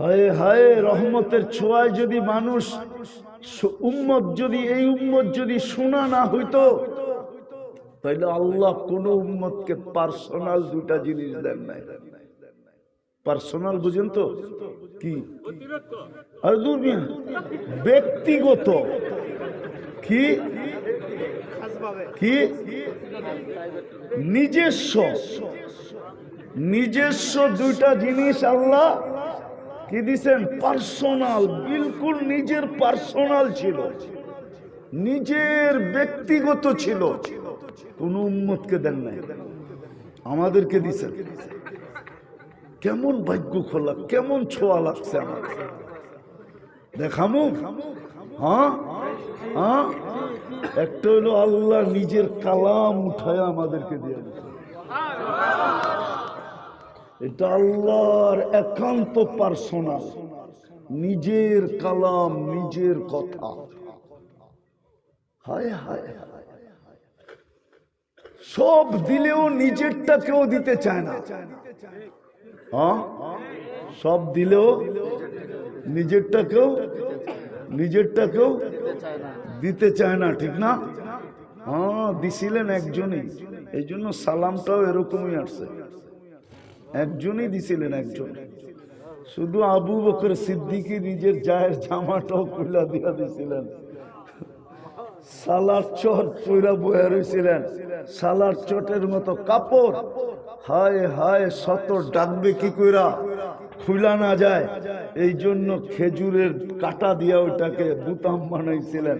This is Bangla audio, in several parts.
হায় হায়, রহমতের ছোঁয়ায় যদি মানুষ উম্মত যদি, এই উম্মত যদি শোনা না হইতো, তাইলে আল্লাহ কোন উম্মতকে পার্সোনাল দুটা জিনিস দেন নাই। পার্সোনাল বুঝেন তো? কি? আরে দূর ব্যক্তিগত। কি? কি? নিজস্ব। নিজস্ব দুইটা জিনিস আল্লাহ কি দিছেন? পার্সোনাল, বিলকুল নিজের পার্সোনাল ছিল। নিজের ব্যক্তিগত ছিল। কোন উম্মতকে দেন নাই। আমাদেরকে দিছেন। কেমন ভাগ্য খোলা, কেমন ছোঁয়া লাগছে আমার। দেখামু? হ্যাঁ? হ্যাঁ? একটা হলো আল্লাহ নিজের কালাম উঠায় আমাদেরকে দিয়ে দিচ্ছে এটা আল্লাহর একান্ত পার্সোনাল নিজের কালাম, নিজের কথা। হায় হায় সব দিলেও নিজেরটা কেউ দিতে চায় না। হ্যাঁ? সব দিলেও নিজেরটা কেউ নিজেরটা কেউ দিতে চায় না, ঠিক না? হ্যাঁ দিছিলেন একজনই। এই জন্য সালামটাও এরকমই আসছে। একজনই দিছিলেন একজন। শুধু আবু বকর সিদ্দিকি নিজের জায়ের জামাটাও খুলা দিয়া দিছিলেন। সালার চট পুরা বয়ে রয়েছিলেন সালার চটের মতো কাপড়। হায় হায়, শত ডাকবে কি কইরা? খুলা না যায়। এই জন্য খেজুরের কাটা দিয়া ওটাকে বুতাম বানাইছিলেন।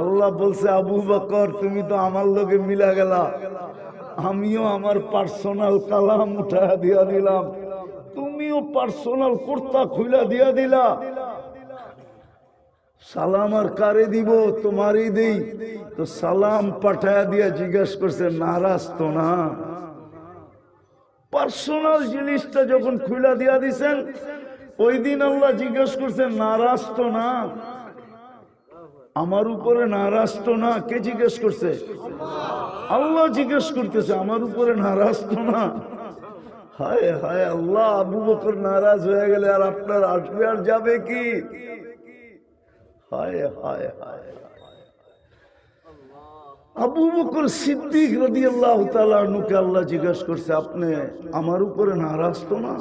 আল্লাহ বলছে, আবু বকর, তুমি তো আমার লোকে মিলা গেলা। আমিও আমার পার্সোনাল কালাম উঠা দিয়া দিলাম। তুমিও পার্সোনাল কুর্তা খুলা দিয়া দিলা। সালাম আর কারে দিব? তোমারই দেই। তো সালাম পাঠায়া দিয়া জিজ্ঞেস করছে, নারাজ তো না? পার্সোনাল জিনিসটা যখন খুলা দিয়া দিছেন, ওই দিন আল্লাহ জিজ্ঞেস করছে, নারাজ তো না? আমার উপরে নারাজ তো না কে জিজ্ঞেস করছে? আল্লাহ জিজ্ঞেস করতেছে, আমার উপরে নারাজ তো না। হায় হায় আল্লাহ, আবু বকর নারাজ হয়ে গেলে আর আপনার আসবে আর যাবে কি? হায় হায় হায় আবু বকর সিদ্দিক রদি আল্লাহ তালুকে আল্লাহ জিজ্ঞাসা করছে, আপনি আমার উপরে নারাজ তো না?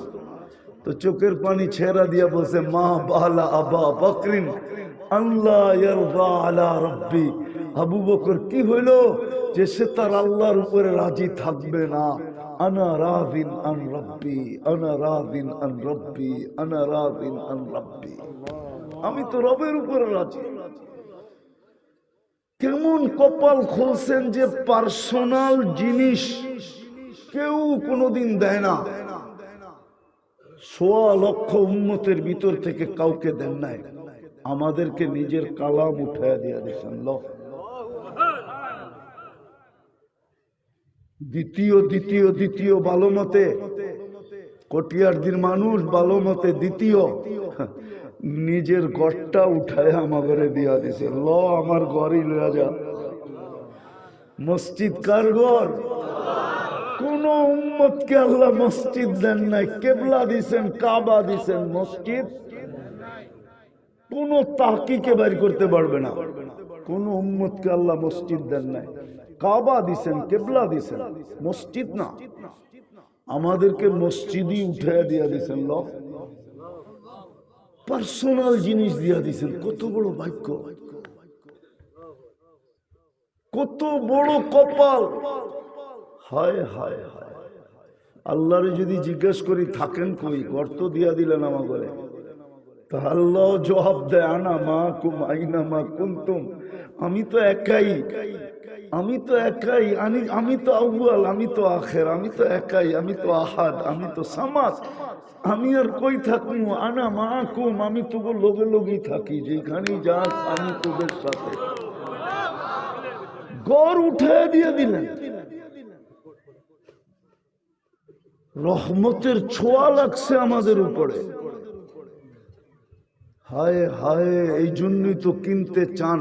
তো চোখের পানি ছেড়া দিয়া বলছে, মা বালা আবা বকরিন। বকর কি হইল? যে সে তার আল্লাহর উপরে রাজি থাকবে না। আন রব্বি আমি তো রবের উপরে রাজি। কেমন কপাল খুলছেন যে পার্সোনাল জিনিস কেউ কোনোদিন দেয় না। সোয়া লক্ষ উন্মতের ভিতর থেকে কাউকে দেন নাই। আমাদেরকে নিজের কালাম উঠায় দিয়ে দিয়েছেন, ল। দ্বিতীয় দ্বিতীয় দ্বিতীয় ভালো মতে কটিয়ারদির মানুষ ভালো মতে দ্বিতীয়, নিজের গড়টা উঠায় আমার ঘরে দিয়া দিছে ল, আমার ঘরই লয়া যা। মসজিদ কার ঘর? কোন উম্মতকে আল্লাহ মসজিদ দেন নাই, কেবলা দিছেন, কাবা দিছেন, মসজিদ কোন তাকিকে বাইর করতে পারবে না। কোন উম্মতকে আল্লাহ মসজিদ দেন নাই। কাবা দিছেন, কেবলা দিছেন, মসজিদ না। আমাদেরকে মসজিদই উঠে দিয়া দিছেন ল পার্সোনাল জিনিস দিয়া দিছেন, কত বড় বাক্য কত বড় কপাল। হায় হায় হায়। আল্লাহরে যদি জিজ্ঞেস করি, থাকেন কই? গর্ত দিয়া দিলেন আমাকে তা আল্লাহ জবাব দেয়, আনা মা কুম, আইনা মা কুন্তুম। আমি তো একাই, আমি তো একাই, আমি আমি তো আউয়াল, আমি তো আখের, আমি তো একাই, আমি তো আহাদ, আমি তো সামাদ। আমি আর কই থাকব? আনা মা কুম, আমি তো লোকে লোকেই থাকি, যেখানেই যাস আমি তোদের সাথে। গড় উঠে দিয়ে দিলেন। রহমতের ছোঁয়া লাগছে আমাদের উপরে। হায় হায়, এই জন্যই তো কিনতে চান।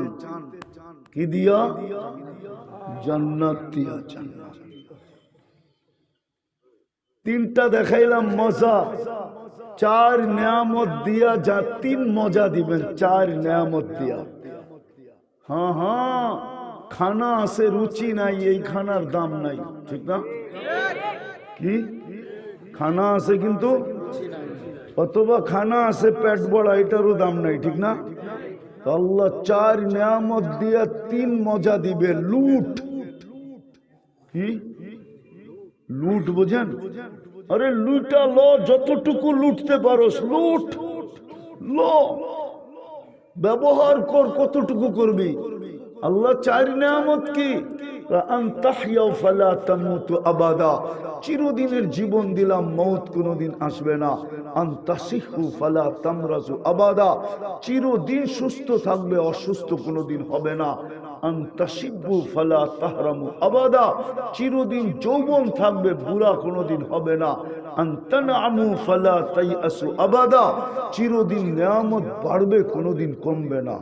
কি দিয়া? জান্নাত দিয়া তিনটা দেখাইলাম মজা। চার নিয়ামত দিয়া যা তিন মজা দিবেন, চার নিয়ামত দিয়া। হ্যাঁ হ্যাঁ খানা আছে, রুচি নাই, এই খানার দাম নাই, ঠিক না? কি? খানা আছে কিন্তু অথবা খানা আছে, পেট বড়া, এটারও দাম নাই, ঠিক না? আল্লাহ চার নিয়ামত দিয়া তিন মজা দিবে, লুট। কি? লুট বোঝেন? আরে লুটা ল, যতটুকু লুটতে পারোস, লুট। ল। ব্যবহার কর, কতটুকু করবি? আল্লাহ চার নিয়ামত কি? চিরদিনের জীবন দিলাম, মৌত কোনোদিন আসবে না। আবাদা। চিরদিন সুস্থ থাকবে, অসুস্থ কোনোদিন হবে না। আবাদা। চিরদিন যৌবন থাকবে, বুড়া কোনোদিন হবে না। আবাদা। চিরদিন নিয়ামত বাড়বে, কোনোদিন কমবে না।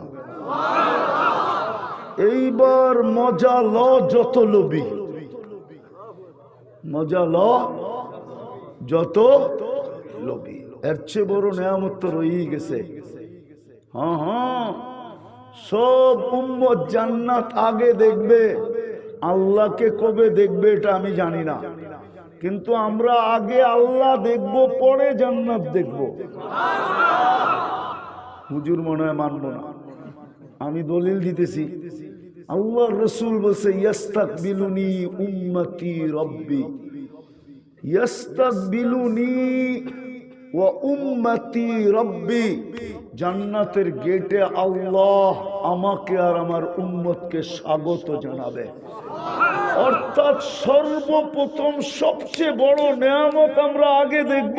এইবার মজা ল যত লবি মজা ল যত লবি এর চেয়ে বড় নিয়ামত তো রয়েই গেছে। হ্যাঁ হ্যাঁ। সব উম্মত জান্নাত আগে দেখবে, আল্লাহকে কবে দেখবে এটা আমি জানি না। কিন্তু আমরা আগে আল্লাহ দেখব, পরে জান্নাত দেখব। হুজুর মনে হয় মানব না। আমি দলিল দিতেছি। আল্লাহ রসুল বলছে, ইয়াস্তাকবিলুনি উম্মতি রব্বি। ইয়াস্তাকবিলুনি ওয়া উম্মতি রব্বি। জান্নাতের গেটে আল্লাহ আমাকে আর আমার উম্মতকে স্বাগত জানাবে। অর্থাৎ সর্বপ্রথম সবচেয়ে বড় নেয়ামত আমরা আগে দেখব।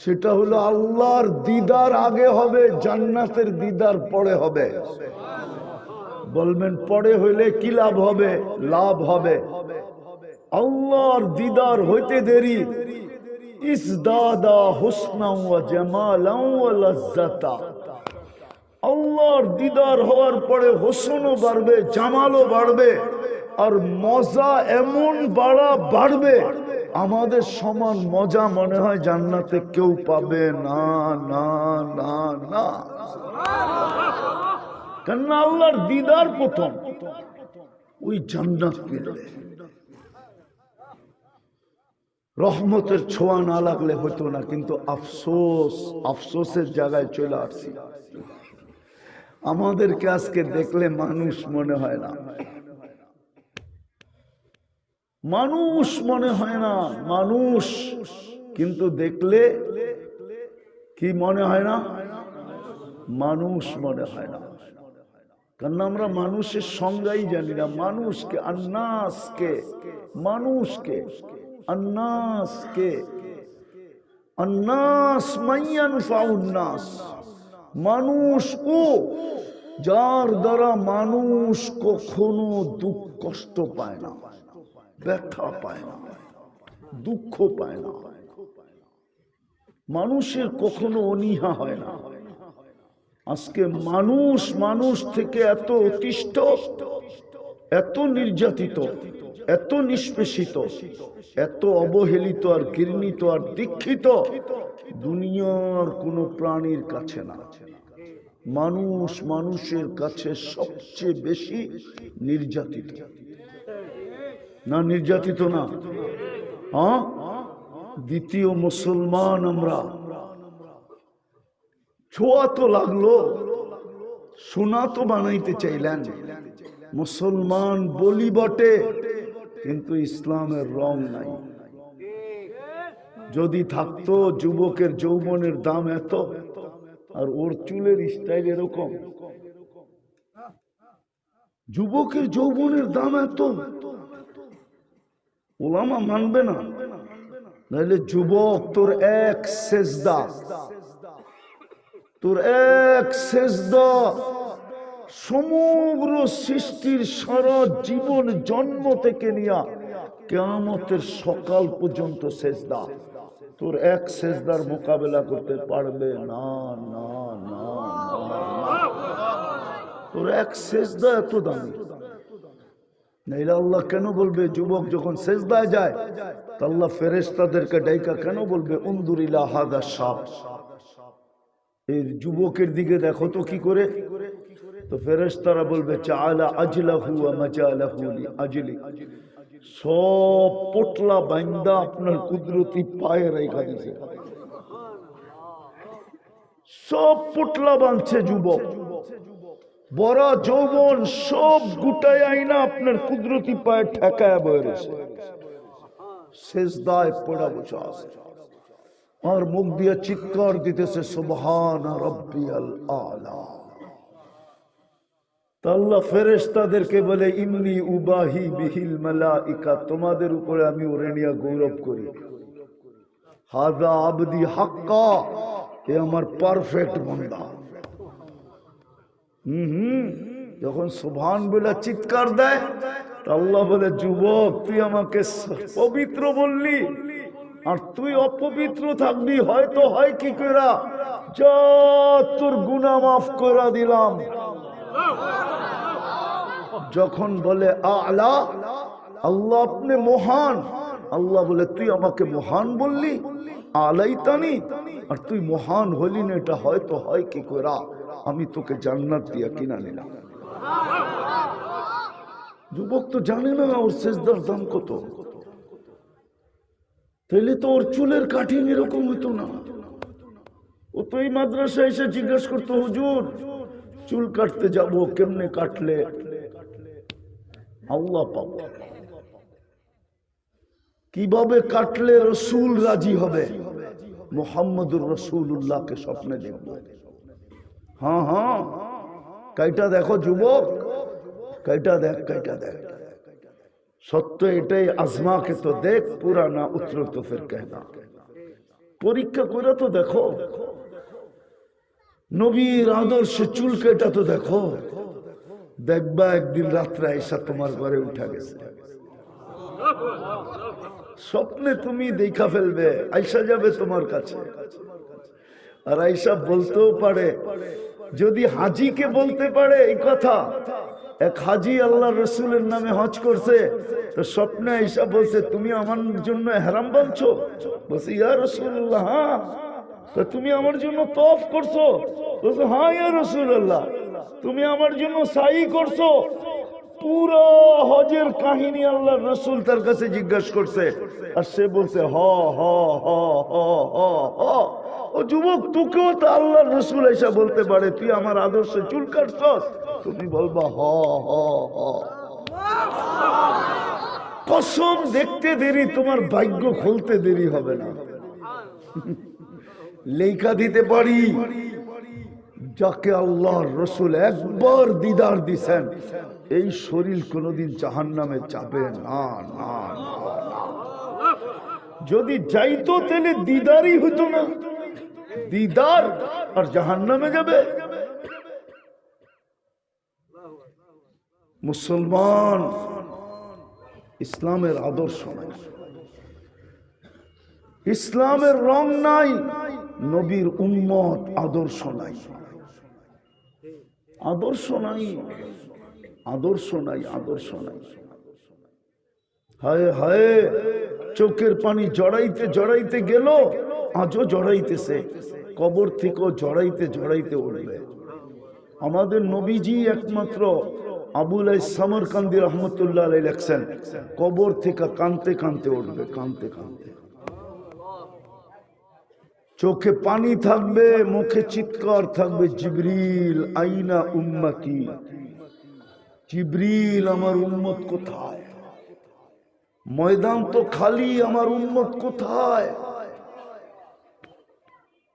সেটা হলো আল্লাহর দিদার আগে হবে, জান্নাতের দিদার পরে হবে। বলবেন, পরে হইলে কি লাভ হবে? লাভ হবে। আল্লাহর দিদার হইতে দেরি। ইসদাদা হুসনা জামালা লাজ্জাতা। আল্লাহর দিদার হওয়ার পরে হোসনও বাড়বে, জামালও বাড়বে, আর মজা এমন বাড়া বাড়বে আমাদের সমান মজা মনে হয় জান্নাতে কেউ পাবে না না না না। কেননা আল্লাহর দিদার প্রথম। ওই জান্নাত পেলে। রহমতের ছোঁয়া না লাগলে হতো না, কিন্তু আফসোস, আফসোসের জায়গায় চলে আসছি। আমাদেরকে আজকে দেখলে মানুষ মনে হয় না। মানুষ মনে হয় না, মানুষ। কিন্তু দেখলে কি মনে হয় না? মানুষ মনে হয় না। কারণ আমরা মানুষের সংজ্ঞাই জানি না, মানুষকে, আন্নাসকে মানুষকে, আন্নাসকে। আন্নাস মাইয়ান মানুষ ও, যার দ্বারা মানুষ কখনো দুঃখ কষ্ট পায় না। ব্যথা পায় না, দুঃখ পায় না। মানুষের কখনো অনীহা হয় না। আজকে মানুষ মানুষ থেকে এত অতিষ্ঠ, এত নির্যাতিত, এত নিষ্পেষিত, এত অবহেলিত আর ঘৃণিত আর দীক্ষিত দুনিয়ার কোনো প্রাণীর কাছে না। মানুষ মানুষের কাছে সবচেয়ে বেশি নির্যাতিত। না নির্যাতিত না। দ্বিতীয় মুসলমান আমরা। ছোঁয়া তো লাগল, সোনা তো বানাইতে চাইলেন। মুসলমান বলি বটে, কিন্তু ইসলামের রং নাই। যদি থাকতো যুবকের যৌবনের দাম এত, আর ওর চুলের স্টাইল এরকম। যুবকের যৌবনের দাম এত ওলামা মানবে না। নাহলে যুবক তোর এক সেজদা। তোর এক সেজদা। সমগ্র সৃষ্টির সারা জীবন জন্ম থেকে নিয়া কেয়ামতের সকাল পর্যন্ত সেজদা। তোর এক সেজদার মোকাবেলা করতে পারবে না না না না, না। তোর এক সেজদা এত দামি। আল্লাহ কেন বলবে? যুবক যখন যায় আল্লাহ ডাইকা কেন বলবে? উন্দুরিলা এই যুবকের দিকে দেখো তো কি করে। তো ফেরেশতারা বলবে, চালা আজলাহু ওয়া মাজালাহু লি আজলি। সব পোটলা বাইন্দা আপনার কুদরতি পায়ে রেখা দিছে। সব পোটলা বাঁধছে যুবক। বড় যৌবন সব গুটাই আইনা আপনার কুদরতি পায়ে ঠেকায় রয়েছে। শেষ দায় পড়া বসে আছে। আর মুখ দিয়ে চিৎকার দিতেছে, সুবহান আলা। আল্লাহ বলে উবাহি তোমাদের উপরে আমি ওরে নিয়ে গৌরব করি। হাজা আবদি হাক্কা এ আমার পারফেক্ট বন্দা। হুম হুম যখন সুবহান বলে চিৎকার দেয় আল্লাহ বলে, যুবক, তুই আমাকে পবিত্র বললি। আর তুই অপবিত্র থাকবি, হয়তো হয় কি করা যা তোর গুনা মাফ করে দিলাম। যখন বলে, আলা, আল্লাহ আপনি মহান। আল্লাহ বলে, তুই আমাকে মহান বললি? আলাই তানি আর তুই মহান হলি না, এটা হয়তো হয় কি করা আমি তোকে জান্নাত দিয়া কিনা নিলাম। যুবক তো জানে না ওর শেষদার দাম কত। তাহলে তো ওর চুলের কাঠিন এরকম হতো না। ও তো এই মাদ্রাসায় এসে জিজ্ঞেস করতো, হুজুর, চুল কাটতে যাব কেমনে কাটলে? আল্লাহ পাবো কীভাবে কাটলে রসুল রাজি হবে? মোহাম্মদুর রসুল্লাহকে স্বপ্নে দেখব। হ্যাঁ হ্যাঁ। কাইটা দেখো, যুবক। কাইটা দেখ কাইটা দেখ। সত্য এটাই, আজমাকে তো দেখ পুরা না উত্তর তো ফের কেনা পরীক্ষা করে তো দেখো। নবীর আদর্শে চুল কেটা তো দেখো। দেখবা একদিন রাত্রে আইসা তোমার ঘরে উঠা গেছে। স্বপ্নে তুমি দেখা ফেলবে, আইসা যাবে তোমার কাছে। আর আইসা বলতেও পারে, যদি হাজিকে বলতে পারে এই কথা, এক হাজি আল্লাহ রসুলের নামে হজ করছে, তো স্বপ্নে আইসা বলছে, তুমি আমার জন্য হেরাম বাঁধছো বলছে, ইয়া রসুল্লাহ হ্যাঁ। তো তুমি আমার জন্য তফ করছ? বলছে হ্যাঁ ইয়া রসুল্লাহ তুমি আমার জন্য সাই করছ। পুরো হজের কাহিনী আল্লাহ রসুল তার কাছে জিজ্ঞাসা করছে। আর সে বলছে, হ হ হ হ হ হ। ও যুবক, তোকেও তো আল্লাহ রসুল এসে বলতে পারে, তুই আমার আদর্শে চুল কাটছস? তুমি বলবা, হ হ হ। কসম দেখতে দেরি, তোমার ভাগ্য খুলতে দেরি হবে না। লেখা দিতে পারি, যাকে আল্লাহর রসুল একবার দিদার দিছেন এই শরীর কোনোদিন জাহান নামে না না, না। যদি যাইতো তাহলে দিদারই হতো না। দিদার আর জাহান নামে যাবে। মুসলমান ইসলামের আদর্শ নাই। ইসলামের রং নাই নবীর উম্মত আদর্শ নাই। আদর্শ নাই। আদর্শ নাই আদর্শ নাই। হায় হায়, চোখের পানি জড়াইতে জড়াইতে গেল, আজও জড়াইতেছে, কবর থেকেও জড়াইতে জড়াইতে উঠবে। আমাদের নবীজি একমাত্র আবুল সামরকান্দি রহমতুল্লাহ আলাই লেখছেন, কবর থেকে কানতে কানতে উঠবে, কানতে কানতে। চোখে পানি থাকবে, মুখে চিৎকার থাকবে, জিবরিল আইনা উম্মতি জিবরিল আমার উম্মত কোথায়? ময়দান তো খালি আমার উম্মত কোথায়?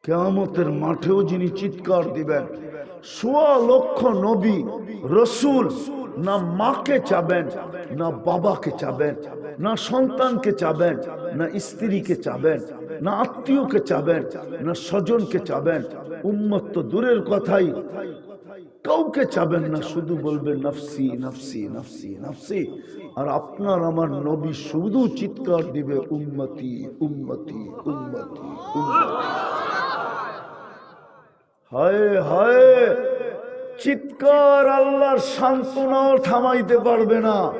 কেয়ামতের মাঠেও যিনি চিৎকার দিবেন, সোয়া লক্ষ নবী, রসুল না মাকে চাবেন, না বাবাকে চাবেন, না সন্তানকে চাবেন, না স্ত্রীকে চাবেন, না আত্মীয়কে চাবেন, না স্বজনকে চাবেন, উম্মত তো দূরের কথাই। কাউকে চাবেন না, শুধু বলবেন, নফসি নফসি নফসি নফসি। আর আপনার আমার নবী শুধু চিৎকার দিবে, উম্মতি উম্মতি উম্মতি হায় হায়! চিৎকার আল্লাহর সান্ত্বনাও থামাইতে পারবে না।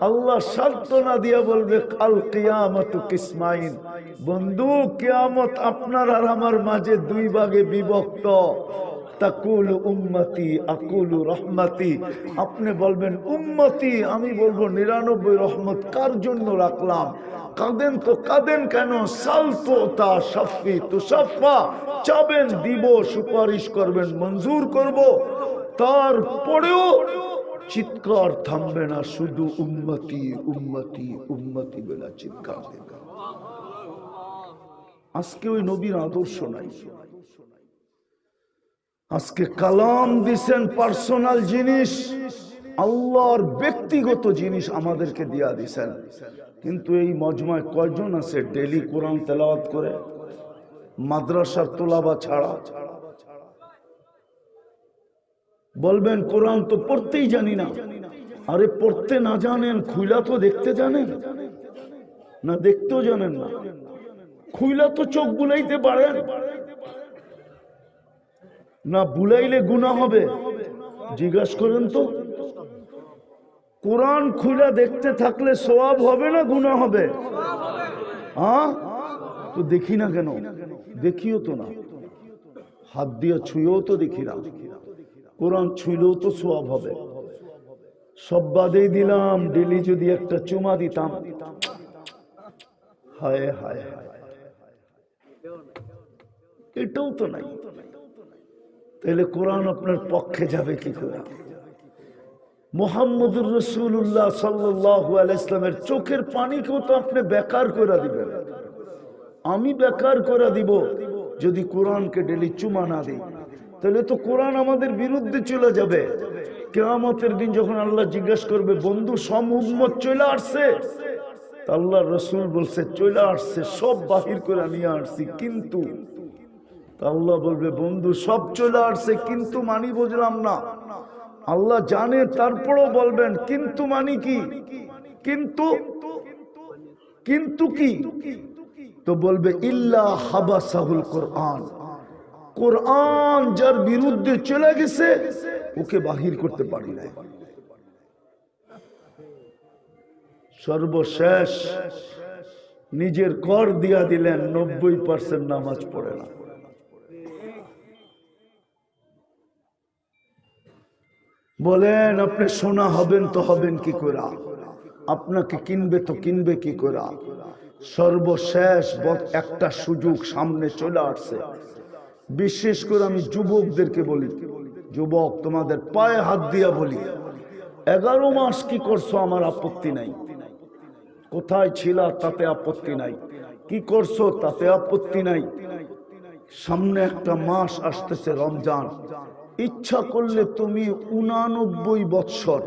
আল্লাহ সান্ত্বনা দিয়া বলবে, কাল কিয়ামত কিসমাইন। বন্ধু, কিয়ামত আপনার আর আমার মাঝে দুই ভাগে বিভক্ত। তাকুল উম্মতি, আকুল রহমতি। আপনি বলবেন, উম্মতি, আমি বলব নিরানব্বই রহমত কার জন্য রাখলাম? কাঁদেন তো কাঁদেন কেন? সাল তো সাফি চাবেন, দিব, সুপারিশ করবেন, মঞ্জুর করব। তারপরেও চিৎকার থামবে না, শুধু উন্মতি উন্মতি উন্মতি বেলা চিৎকার আজকে ওই নবীর আদর্শ নাই। আজকে কালাম দিছেন পার্সোনাল জিনিস, আল্লাহর ব্যক্তিগত জিনিস আমাদেরকে দিয়া দিছেন। কিন্তু এই মজমায় কয়জন আছে ডেলি কোরআন তেলাওয়াত করে? মাদ্রাসার তোলাবা ছাড়া। বলবেন, কোরআন তো পড়তেই জানি না। আরে, পড়তে না জানেন, খুইলা তো দেখতে জানেন? না, দেখতেও জানেন না। খুইলা তো চোখ বুলাইতে পারেন। না বুলাইলে গুণা হবে? জিজ্ঞাস করেন তো। কোরআন খুইলা দেখতে থাকলে সওয়াব হবে না গুণা হবে? হ্যাঁ তো দেখি না কেন? দেখিও তো না। হাত দিয়ে ছুঁয়েও তো দেখি না। কোরআন ছুঁলেও তো সোয়াব হবে। সব বাদেই দিলাম, ডেলি যদি একটা চুমা দিতাম। হায় হায় হায়। এটাও তো নাই। তাহলে কোরআন আপনার পক্ষে যাবে কি করে? মোহাম্মদুর রসুল্লাহ সাল্লাহ আলাইসলামের চোখের পানিকেও তো আপনি বেকার করে দিবেন। আমি বেকার করে দিব যদি কোরআনকে ডেলি চুমা না দিই। তাহলে তো কোরআন আমাদের বিরুদ্ধে চলে যাবে। কেয়ামতের দিন যখন আল্লাহ জিজ্ঞেস করবে, বন্ধু উম্মত চলে আসছে? আল্লাহ রসুল বলছে, চলে আসছে, সব বাহির করে নিয়ে আসছি, কিন্তু আল্লাহ বলবে, বন্ধু, সব চলে আসছে, কিন্তু মানি বুঝলাম না। আল্লাহ জানে, তারপরও বলবেন, কিন্তু মানি কি? কিন্তু কিন্তু কি? তো বলবে, ইল্লা হাবা সাহুল কোরআন। কোরআন যার বিরুদ্ধে চলে গেছে, ওকে বাহির করতে পারি না সর্বশেষ নিজের কর দিয়া দিলেন, নব্বই পার্সেন্ট নামাজ পড়ে না। বলেন, আপনি সোনা হবেন তো হবেন কি করা? আপনাকে কিনবে তো কিনবে কি করা? সর্বশেষ একটা সুযোগ সামনে চলে আসছে। বিশেষ করে আমি যুবকদেরকে বলি, যুবক, তোমাদের পায়ে হাত দিয়া বলি, এগারো মাস কি করছ আমার আপত্তি নাই? কোথায় ছিল তাতে আপত্তি নাই? কি করছ তাতে আপত্তি নাই? সামনে একটা মাস আসতেছে রমজান। ইচ্ছা করলে তুমি উনানব্বই বৎসর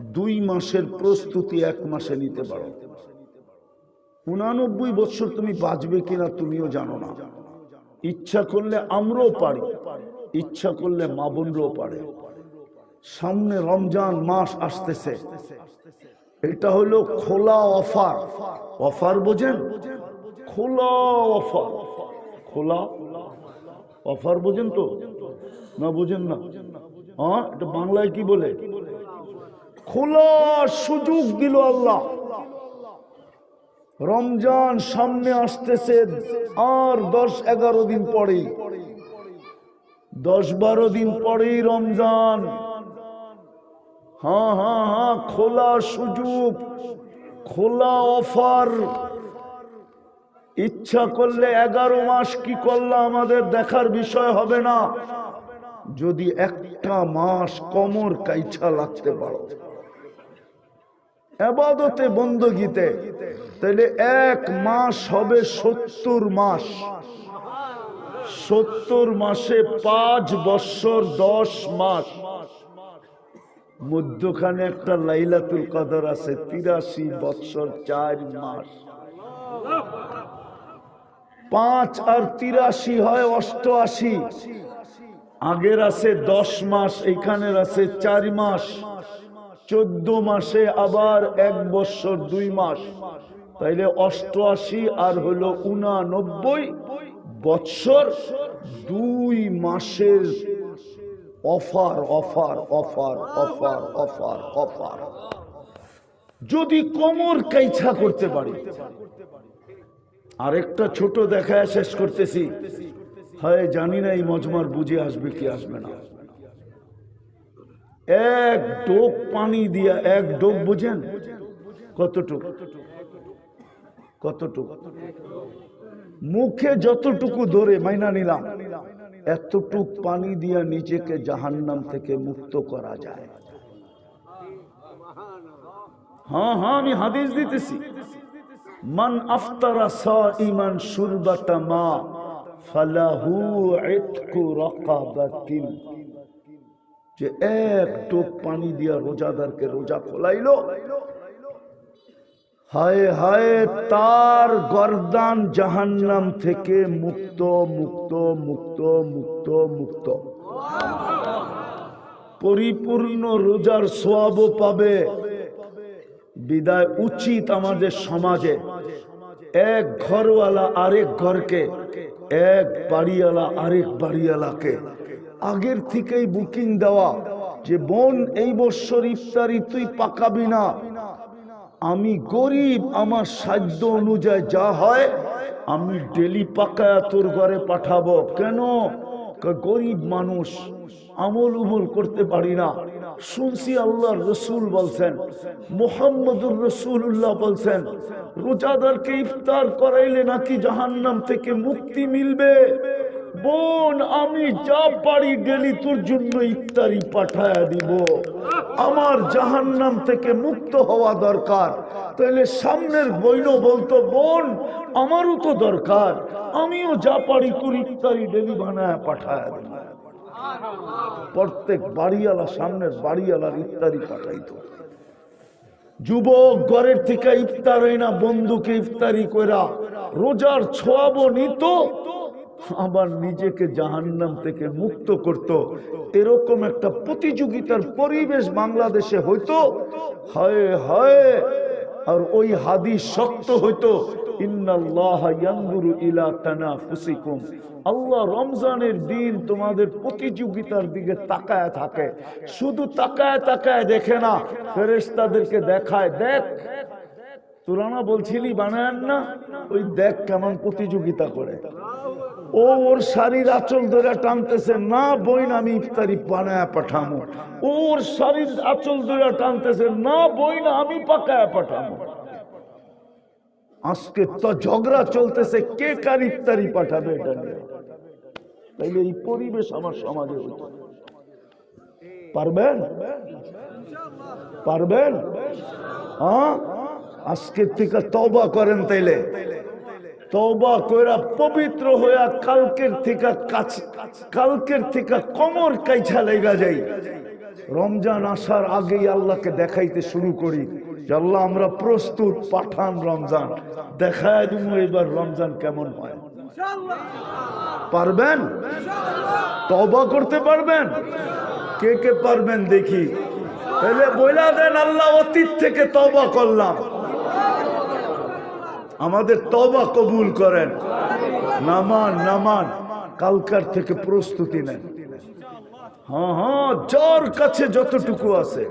দুই মাসের প্রস্তুতি এক মাসে নিতে পারো। উনানব্বই বৎসর তুমি বাঁচবে কিনা তুমিও জানো না। ইচ্ছা করলে আমরাও পারি, ইচ্ছা করলে মা বোনরাও পারে। সামনে রমজান মাস আসতেছে। এটা হলো খোলা অফার। অফার বোঝেন? খোলা অফার। খোলা অফার বোঝেন তো? না বোঝেন না। হ্যাঁ এটা বাংলায় কি বলে? খোলা সুযোগ দিল আল্লাহ। রমজান সামনে আসতেছে আর দশ এগারো দিন পরেই। দশ বারো দিন পরেই রমজান। হ্যাঁ হ্যাঁ হ্যাঁ খোলা সুযোগ, খোলা অফার। ইচ্ছা করলে এগারো মাস কি করলে আমাদের দেখার বিষয় হবে না। যদি একটা মাস কমর কাইছা লাগতে পারো। এবাদতে, বন্দগীতে তাহলে এক মাস হবে সত্তর মাস। সত্তর মাসে পাঁচ বৎসর দশ মাস। মধ্যখানে একটা লাইলাতুল কদর আছে, তিরাশি বৎসর চার মাস। পাঁচ আর তিরাশি হয় অষ্টআশি। আগের আছে দশ মাস এইখানের আছে চার মাস। চোদ্দ মাসে আবার এক বৎসর দুই মাস। তাইলে অষ্টআশি আর হলো উনানব্বই বৎসর দুই মাসের offer offer offer offer offer offer. যদি কোমর কাইছা করতে পারি। আরেকটা ছোট দেখায় শেষ করতেছি। হয়, জানি না এই মজমার বুঝে আসবে কি আসবে না। এক ডোক পানি দিয়া, এক ডোক বুঝেন? কতটুক? কতটুক? মুখে যতটুকু ধরে মাইনা নিলাম, এতটুক পানি দিয়া নিজেকে জাহান্নাম থেকে মুক্ত করা যায়। হ্যাঁ হ্যাঁ আমি হাদিস দিতেছি। মান আফতারা সাইমান শুরবাতা মা ফালাহু ইতকু রাকাবাতিন। যে এক টোপ পানি দিয়া রোজাদারকে রোজা খোলাইলো। হায় হায়, তার গর্দান জাহান্নাম থেকে মুক্ত মুক্ত মুক্ত মুক্ত মুক্ত। পরিপূর্ণ রোজার সোয়াবও পাবে। বিদায় উচিত আমাদের সমাজে। এক ঘরওয়ালা আরেক ঘরকে এক বাড়িওয়ালা, আরেক বাড়িওয়ালাকে। আগের থেকেই বুকিং দেওয়া যে, বোন, এই বছর ইফতারি তুই পাকাবি না। আমি গরিব, আমার সাধ্য অনুযায়ী যা হয়, আমি ডেলি পাকায়া তোর ঘরে পাঠাবো। কেন? গরিব মানুষ আমল উমল করতে পারি না। শুনছি আল্লাহ রসুল বলছেন, মোহাম্মদুর রসুল্লাহ বলছেন, রোজাদারকে ইফতার করাইলে নাকি জাহান্নাম থেকে মুক্তি মিলবে? বোন, আমি যা পারি ডেলি তোর জন্য ইফতারি পাঠায় দিব। আমার জাহান্নাম থেকে মুক্ত হওয়া দরকার। তাহলে সামনের বইন বলতো, বোন, আমারও তো দরকার। আমিও যা পারি তোর ইফতারি ডেলি বানায় পাঠায় দিব। প্রত্যেক বাড়িওয়ালা সামনের বাড়িওয়ালার ইফতারি পাঠাইতো। যুবক ঘরের থেকে ইফতার হয় না, বন্ধুকে ইফতারি কইরা রোজার ছোয়াবো নিত। আবার নিজেকে জাহান্নাম থেকে মুক্ত করত। এরকম একটা প্রতিযোগিতার পরিবেশ বাংলাদেশে হইতো। হায় হায়! আর ওই হাদিস শক্ত হইতো। আল্লাহ রমজানের দিন তোমাদের প্রতিযোগিতার দিকে তাকায় থাকে। শুধু তাকায় তাকায় দেখে না দেখায়, দেখ। বলছিলি বানায় না? ওই দেখ কেমন প্রতিযোগিতা করে। ও ওর শাড়ির আঁচল ধরে টানতেছে না বইন আমি ইফতারি বানায় পাঠামো। ওর শাড়ির আঁচল ধরে টানতেছে না বইন আমি পাকায় পাঠামো। আজকে তো ঝগড়া চলতেছে, কে কার ইফতারি পাঠাবে এটা নিয়ে? তাইলে এই পরিবেশ আমার সমাজে হইতো। পারবেন? পারবেন? হ্যাঁ? আজকের থেকে তবা করেন তাইলে। তবা কইরা পবিত্র হইয়া কালকের থেকে কাছ কালকের থেকে কমর কাইছা লেগা যাই। রমজান আসার আগেই আল্লাহকে দেখাইতে শুরু করি আল্লাহ আমরা প্রস্তুত, পাঠান রমজান। দেখায় দিব এবার রমজান কেমন হয়। পারবেন? তবা করতে পারবেন? কে কে পারবেন দেখি। তাহলে বইলা দেন আল্লাহ অতীত থেকে তবা করলাম। আমাদের তবা কবুল করেন। নামান নামান। কালকার থেকে প্রস্তুতি নেন। হ্যাঁ হ্যাঁ যার কাছে যতটুকু আছে।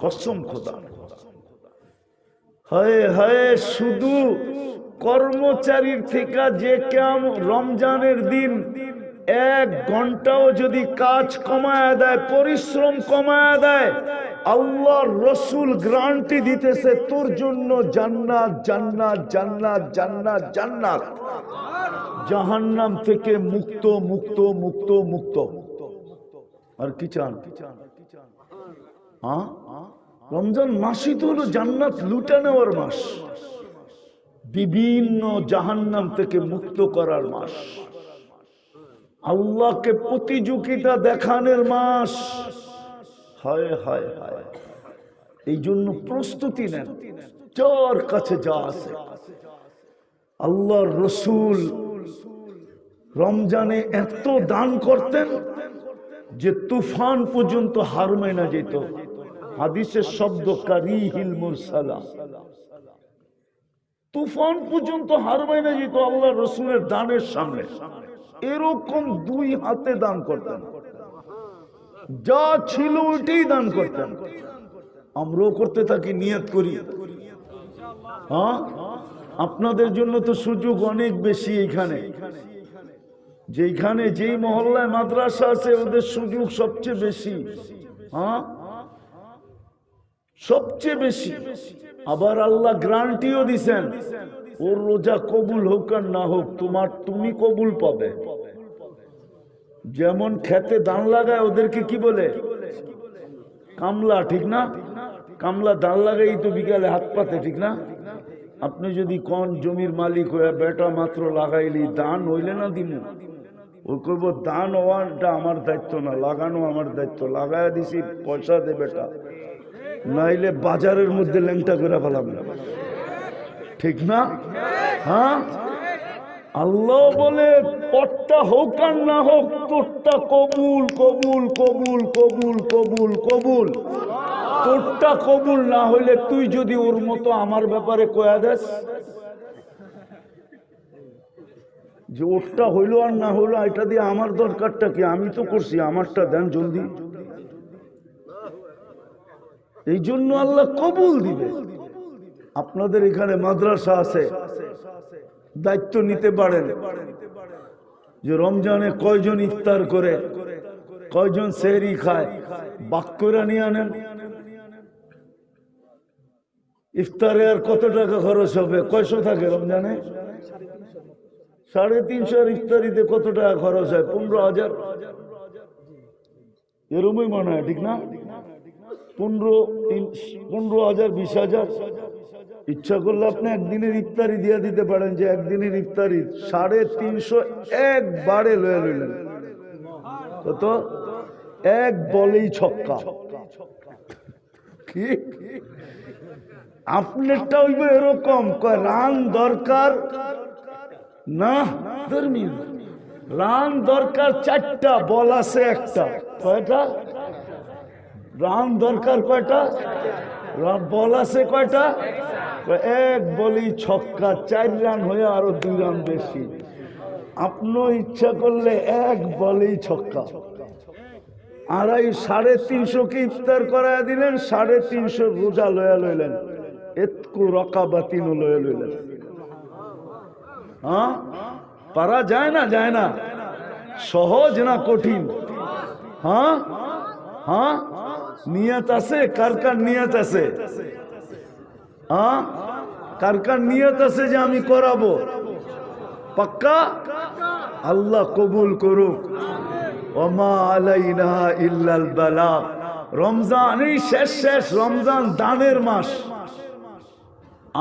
কসম খোদা। হায় হায়, শুধু কর্মচারীর থেকে যে কাম রমজানের দিন এক ঘন্টাও যদি কাজ কমায় দেয়, পরিশ্রম কমায় দেয় আল্লাহর রসুল গ্রান্টি দিতেছে, তোর জন্য জান্নাত জান্নাত জান্নাত জান্নাত জান্নাত। জাহান্নাম থেকে মুক্ত মুক্ত মুক্ত মুক্ত। আর কি চান? রমজান মাসই তো হলো জান্নাত লুটা নেওয়ার মাস। বিভিন্ন জাহান্নাম থেকে মুক্ত করার মাস। আল্লাহকে প্রতিযোগিতা দেখানোর মাস। হায় হায় হায়। এই জন্য প্রস্তুতি নেন। যার কাছে যা আছে। আল্লাহর রসুল রমজানে এত দান করতেন যে তুফান পর্যন্ত হার মাইনা যেত। হাদিসের শব্দ, কারিহিল মুরসালা। তুফান পর্যন্ত হার মাইনা যেত আল্লাহ রসুলের দানের সামনে। এরকম দুই হাতে দান করতেন। যা ছিল ওইটাই দান করতেন। আমরাও করতে থাকি, নিয়ত করি। হ্যাঁ? আপনাদের জন্য তো সুযোগ অনেক বেশি এখানে যেখানে যেই মহল্লায় মাদ্রাসা আছে, ওদের সুযোগ সবচেয়ে বেশি। হ্যাঁ? সবচেয়ে বেশি। আবার আল্লাহ গ্রান্টিও দিছেন, ওর রোজা কবুল হোক আর না হোক, তোমার, তুমি কবুল পাবে। যেমন খেতে দান লাগায়, ওদেরকে কি বলে? কামলা, ঠিক না? কামলা দান লাগাই তো বিকালে হাত পাতে, ঠিক না? আপনি যদি কোন, জমির মালিক হয়ে বেটা মাত্র লাগাইলি, দান হইলে না দিমু? ও করব দান হওয়াটা আমার দায়িত্ব না, লাগানো আমার দায়িত্ব লাগাই দিছি, পয়সা দে বেটা। নাইলে বাজারের মধ্যে ল্যাংটা করে ফেলাম। ঠিক না? হ্যাঁ? আল্লাহ বলে পটটা হোক আর না হোক, তোরটা কবুল কবুল কবুল কবুল কবুল কবুল। তোরটা কবুল না হইলে তুই যদি ওর মতো আমার ব্যাপারে কয়া দেস, যে ওরটা হইল আর না হইল, এটা দিয়ে আমার দরকারটা কি? আমি তো করছি, আমারটা দেন জলদি। এই জন্য আল্লাহ কবুল দিবে। আপনাদের এখানে মাদ্রাসা আছে দায়িত্ব নিতে পারেন। যে রমজানে কয়জন ইফতার করে, কয়জন সেহরি খায় বাক্যরা নিয়ে আনেন। ইফতারে আর কত টাকা খরচ হবে? কয়শো থাকে রমজানে? সাড়ে তিনশো আর ইফতারিতে কত টাকা খরচ হয়? পনেরো হাজার। এরমই মনে হয়, ঠিক না? পনেরো পনেরো হাজার, বিশ হাজার। ইচ্ছা করলে আপনি একদিনের ইফতারি দিয়ে দিতে পারেন যে একদিনের ইফতারি সাড়ে তিনশো একবারে লয়ে লইলেন। কত? এক বলেই ছক্কা। কি? আপনারটা হইব এরকম, কয় রান দরকার না রান দরকার চারটা, বল আছে একটা। কয়টা? রান দরকার কয়টা? বল আছে কয়টা? এক বলি ছক্কা, চার রান হয়ে আরও দুই রান বেশি। আপনি ইচ্ছা করলে এক বলেই ছক্কা। আড়াই, সাড়ে তিনশো কে ইফতার করায় দিলেন, সাড়ে তিনশো রোজা লয়া লইলেন। এতকু রকা বাতিনও লয়া লইলেন। হ্যাঁ পারা যায় না যায় না। সহজ না কঠিন? হ্যাঁ? হ্যাঁ? নিয়ত আছে? কার কার নিয়ত আছে? হ্যাঁ কার কার নিয়ত আছে যে আমি করাবো? পাক্কা? আল্লাহ কবুল করুক। ওমা আলাইনা ইল্লাল বালা। রমজান, এই শেষ শেষ রমজান দানের মাস।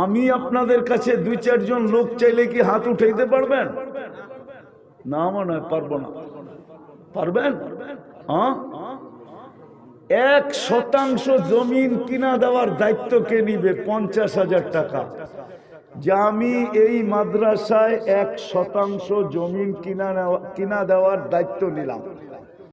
আমি আপনাদের কাছে দুই চারজন লোক চাইলে কি হাত উঠাইতে পারবেন? না মনে হয়, পারব না। পারবেন? হ্যাঁ এক শতাংশ জমিন কিনা দেওয়ার দায়িত্ব কে নিবে? পঞ্চাশ হাজার টাকা। যে আমি এই মাদ্রাসায় এক শতাংশ জমিন কিনা কিনা দেওয়ার দায়িত্ব নিলাম।